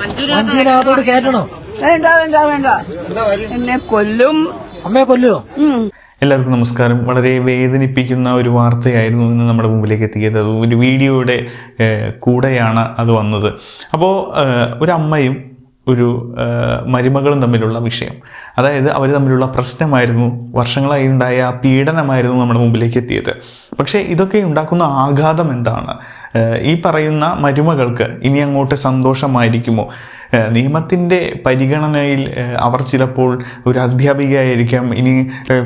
വഞ്ചിനകത്തോട്ട് കേട്ടണോ വേണ്ട വേണ്ട വേണ്ട. എന്നെ കൊല്ലും. അമ്മയെ കൊല്ലോ എല്ലാവർക്കും നമസ്കാരം. വളരെ വേദനിപ്പിക്കുന്ന ഒരു വാർത്തയായിരുന്നു ഇന്ന് നമ്മുടെ മുമ്പിലേക്ക് എത്തിയത്. അത് ഒരു വീഡിയോയുടെ കൂടെയാണ് അത് വന്നത്. അപ്പോൾ ഒരു അമ്മയും ഒരു മരുമകളും തമ്മിലുള്ള വിഷയം. അതായത് അവർ തമ്മിലുള്ള പ്രശ്നമായിരുന്നു വർഷങ്ങളായി ഉണ്ടായ ആ പീഡനമായിരുന്നു നമ്മുടെ മുമ്പിലേക്ക് എത്തിയത്. പക്ഷേ ഇതൊക്കെ ഉണ്ടാക്കുന്ന ആഘാതം എന്താണ്? ഈ പറയുന്ന മരുമകൾക്ക് ഇനി അങ്ങോട്ട് സന്തോഷമായിരിക്കുമോ? നിയമത്തിന്റെ പരിഗണനയിൽ അവർ ചിലപ്പോൾ ഒരു അധ്യാപികയായിരിക്കാം. ഇനി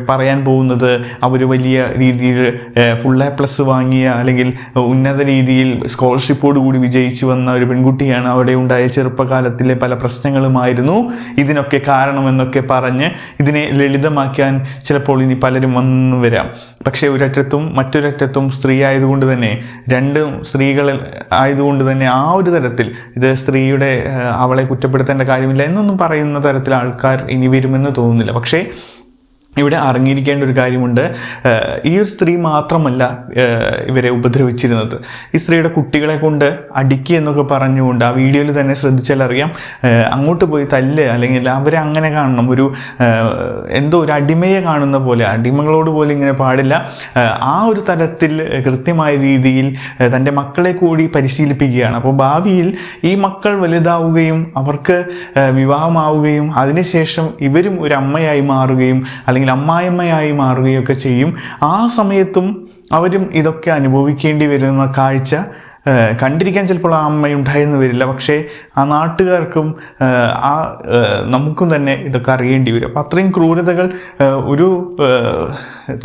പറയാൻ പോകുന്നത് അവർ വലിയ രീതിയിൽ ഫുൾ എ പ്ലസ് വാങ്ങിയ അല്ലെങ്കിൽ ഉന്നത രീതിയിൽ സ്കോളർഷിപ്പോട് കൂടി വിജയിച്ചു വന്ന ഒരു പെൺകുട്ടിയാണ് അവിടെ ഉണ്ടായ ചെറുപ്പകാലത്തിലെ പല പ്രശ്നങ്ങളുമായിരുന്നു. ഇതിനൊക്കെ കാരണമെന്നൊക്കെ പറഞ്ഞ് ഇതിനെ ലളിതമാക്കാൻ ചിലപ്പോൾ ഇനി പലരും വന്നു വരാം. പക്ഷേ ഒരറ്റത്തും മറ്റൊരറ്റത്തും സ്ത്രീ ആയതുകൊണ്ട് തന്നെ രണ്ടും സ്ത്രീകൾ ആയതുകൊണ്ട് തന്നെ ആ ഒരു തരത്തിൽ ഇത് സ്ത്രീയുടെ അവളെ കുറ്റപ്പെടുത്തേണ്ട കാര്യമില്ല എന്നൊന്നും പറയുന്ന തരത്തിൽ ആൾക്കാർ ഇനി വരുമെന്ന് തോന്നുന്നില്ല. പക്ഷേ ഇവിടെ അറിഞ്ഞിരിക്കേണ്ട ഒരു കാര്യമുണ്ട്. ഈ ഒരു സ്ത്രീ മാത്രമല്ല ഇവരെ ഉപദ്രവിച്ചിരുന്നത്. ഈ സ്ത്രീയുടെ കുട്ടികളെ കൊണ്ട് അടിക്കുക എന്നൊക്കെ പറഞ്ഞുകൊണ്ട് ആ വീഡിയോയിൽ തന്നെ ശ്രദ്ധിച്ചാൽ അറിയാം. അങ്ങോട്ട് പോയി തല്ല് അല്ലെങ്കിൽ അവരെ അങ്ങനെ കാണണം. ഒരു എന്തോ ഒരു അടിമയെ കാണുന്ന പോലെ അടിമകളോട് പോലെ ഇങ്ങനെ പാടില്ല. ആ ഒരു തലത്തിൽ കൃത്യമായ രീതിയിൽ തന്റെ മക്കളെ കൂടി പരിശീലിപ്പിക്കുകയാണ്. അപ്പോൾ ഭാവിയിൽ ഈ മക്കൾ വലുതാവുകയും അവർക്ക് വിവാഹമാവുകയും അതിനുശേഷം ഇവരും ഒരു അമ്മയായി മാറുകയും അല്ലെങ്കിൽ അമ്മായിയമ്മയായി മാറുകയൊക്കെ ചെയ്യും. ആ സമയത്തും അവരും ഇതൊക്കെ അനുഭവിക്കേണ്ടി വരുന്ന കാഴ്ച കണ്ടിരിക്കാൻ ചിലപ്പോൾ ആ അമ്മയുണ്ടായെന്ന് വരില്ല. പക്ഷേ ആ നാട്ടുകാർക്കും ആ നമുക്കും തന്നെ ഇതൊക്കെ അറിയേണ്ടി വരും. അപ്പം അത്രയും ക്രൂരതകൾ ഒരു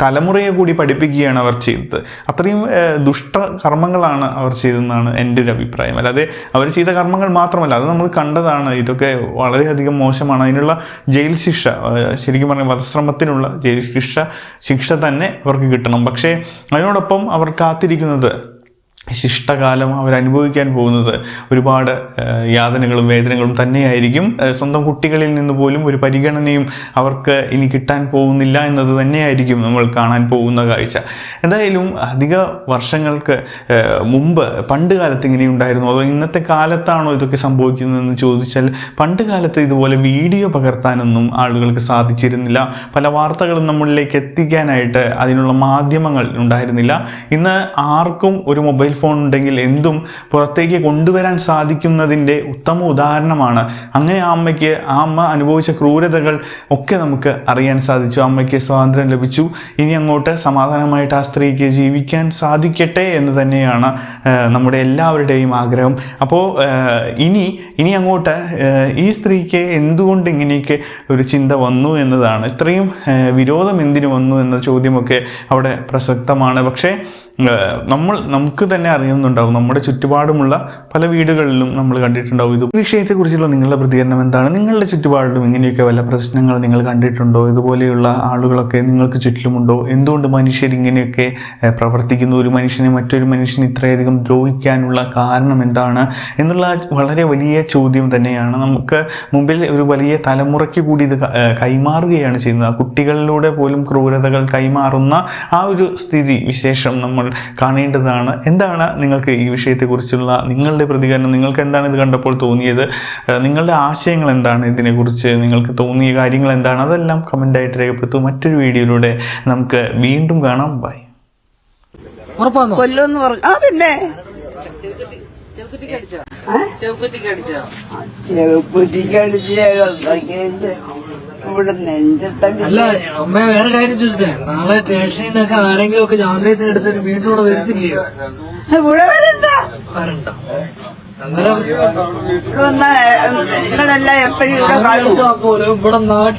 തലമുറയെ കൂടി പഠിപ്പിക്കുകയാണ് അവർ ചെയ്തത്. അത്രയും ദുഷ്ട കർമ്മങ്ങളാണ് അവർ ചെയ്തതെന്നാണ് എന്റെ ഒരു അഭിപ്രായം. അല്ലാതെ അവർ ചെയ്ത കർമ്മങ്ങൾ മാത്രമല്ല അത് നമ്മൾ കണ്ടതാണ്. ഇതൊക്കെ വളരെയധികം മോശമാണ്. അതിനുള്ള ജയിൽ ശിക്ഷ ശരിക്കും പറഞ്ഞാൽ വധശ്രമത്തിനുള്ള ജയിൽ ശിക്ഷ ശിക്ഷ തന്നെ അവർക്ക് കിട്ടണം. പക്ഷേ അതിനോടൊപ്പം അവർ കാത്തിരിക്കുന്നത് ശിഷ്ടകാലം അവരനുഭവിക്കാൻ പോകുന്നത് ഒരുപാട് യാതനകളും വേദനകളും തന്നെയായിരിക്കും. സ്വന്തം കുട്ടികളിൽ നിന്ന് പോലും ഒരു പരിഗണനയും അവർക്ക് ഇനി കിട്ടാൻ പോകുന്നില്ല എന്നത് തന്നെയായിരിക്കും നമ്മൾ കാണാൻ പോകുന്ന കാഴ്ച. എന്തായാലും അധിക വർഷങ്ങൾക്ക് മുമ്പ് പണ്ട് കാലത്ത് ഇങ്ങനെ ഉണ്ടായിരുന്നു അതോ ഇന്നത്തെ കാലത്താണോ ഇതൊക്കെ സംഭവിക്കുന്നതെന്ന് ചോദിച്ചാൽ പണ്ട് കാലത്ത് ഇതുപോലെ വീഡിയോ പകർത്താനൊന്നും ആളുകൾക്ക് സാധിച്ചിരുന്നില്ല. പല വാർത്തകളും നമ്മളിലേക്ക് എത്തിക്കാനായിട്ട് അതിനുള്ള മാധ്യമങ്ങൾ ഉണ്ടായിരുന്നില്ല. ഇന്ന് ആർക്കും ഒരു മൊബൈൽ ഫോൺ ഉണ്ടെങ്കിൽ എന്തും പുറത്തേക്ക് കൊണ്ടുവരാൻ സാധിക്കുന്നതിന്റെ ഉത്തമ ഉദാഹരണമാണ്. അങ്ങനെ ആ അമ്മയ്ക്ക് ആ അമ്മ അനുഭവിച്ച ക്രൂരതകൾ ഒക്കെ നമുക്ക് അറിയാൻ സാധിച്ചു. അമ്മയ്ക്ക് സ്വാതന്ത്ര്യം ലഭിച്ചു. ഇനി അങ്ങോട്ട് സമാധാനമായിട്ട് ആ സ്ത്രീക്ക് ജീവിക്കാൻ സാധിക്കട്ടെ എന്ന് തന്നെയാണ് നമ്മുടെ എല്ലാവരുടെയും ആഗ്രഹം. അപ്പോൾ ഇനി ഇനി അങ്ങോട്ട് ഈ സ്ത്രീക്ക് എന്തുകൊണ്ട് ഇങ്ങനെയൊക്കെ ഒരു ചിന്ത വന്നു എന്നതാണ്. ഇത്രയും വിരോധം എന്തിനു വന്നു എന്ന ചോദ്യമൊക്കെ അവിടെ പ്രസക്തമാണ്. പക്ഷേ നമ്മൾ നമുക്ക് തന്നെ അറിയുന്നുണ്ടാവും. നമ്മുടെ ചുറ്റുപാടുമുള്ള പല വീടുകളിലും നമ്മൾ കണ്ടിട്ടുണ്ടാവും. ഇത് വിഷയത്തെക്കുറിച്ചുള്ള നിങ്ങളുടെ പ്രതികരണം എന്താണ്? നിങ്ങളുടെ ചുറ്റുപാടിലും ഇങ്ങനെയൊക്കെ വല്ല പ്രശ്നങ്ങൾ നിങ്ങൾ കണ്ടിട്ടുണ്ടോ? ഇതുപോലെയുള്ള ആളുകളൊക്കെ നിങ്ങൾക്ക് ചുറ്റിലുമുണ്ടോ? എന്തുകൊണ്ട് മനുഷ്യർ ഇങ്ങനെയൊക്കെ പ്രവർത്തിക്കുന്നു? ഒരു മനുഷ്യനെ മറ്റൊരു മനുഷ്യനെ ഇത്രയധികം ദ്രോഹിക്കാനുള്ള കാരണം എന്താണ്? എന്നുള്ള വളരെ വലിയ ചോദ്യം തന്നെയാണ്. നമുക്ക് മുമ്പിൽ ഒരു വലിയ തലമുറയ്ക്ക് കൂടി ഇത് കൈമാറുകയാണ് ചെയ്യുന്നത്. കുട്ടികളിലൂടെ പോലും ക്രൂരതകൾ കൈമാറുന്ന ആ ഒരു സ്ഥിതി വിശേഷം നമ്മൾ കാണേണ്ടതാണ്. എന്താണ് നിങ്ങൾക്ക് ഈ വിഷയത്തെക്കുറിച്ചുള്ള നിങ്ങളുടെ പ്രതികരണം? നിങ്ങൾക്ക് എന്താണ് ഇത് കണ്ടപ്പോൾ തോന്നിയത്? നിങ്ങളുടെ ആശയങ്ങൾ എന്താണ് ഇതിനെക്കുറിച്ച്? നിങ്ങൾക്ക് തോന്നിയ കാര്യങ്ങൾ എന്താണ്? അതെല്ലാം കമന്റായിട്ട് രേഖപ്പെടുത്തും. മറ്റൊരു വീഡിയോയിലൂടെ നമുക്ക് വീണ്ടും കാണാം. ബൈ കൊല്ലുമെന്ന് പറഞ്ഞു ആ പിന്നെ. ചെറുപ്പുറ്റിക്കടിച്ച് ഇവിടെ നെഞ്ചത്തടി അല്ല അമ്മ വേറെ കാര്യം ചോദിച്ചേ നാളെ സ്റ്റേഷനിൽ നിന്നൊക്കെ ആരെങ്കിലും ഒക്കെ ജാമ്യത്തിന് എടുത്തിട്ട് വീണ്ടും ഇവിടെ വരുത്തില്ലയോ ഇവിടെ വരണ്ട. വരണ്ട. അന്നേരം ഇവിടെ വന്നാ നിങ്ങളെല്ലാം എപ്പോഴും ഇവിടെ ഇവിടെ നാട്ടിൽ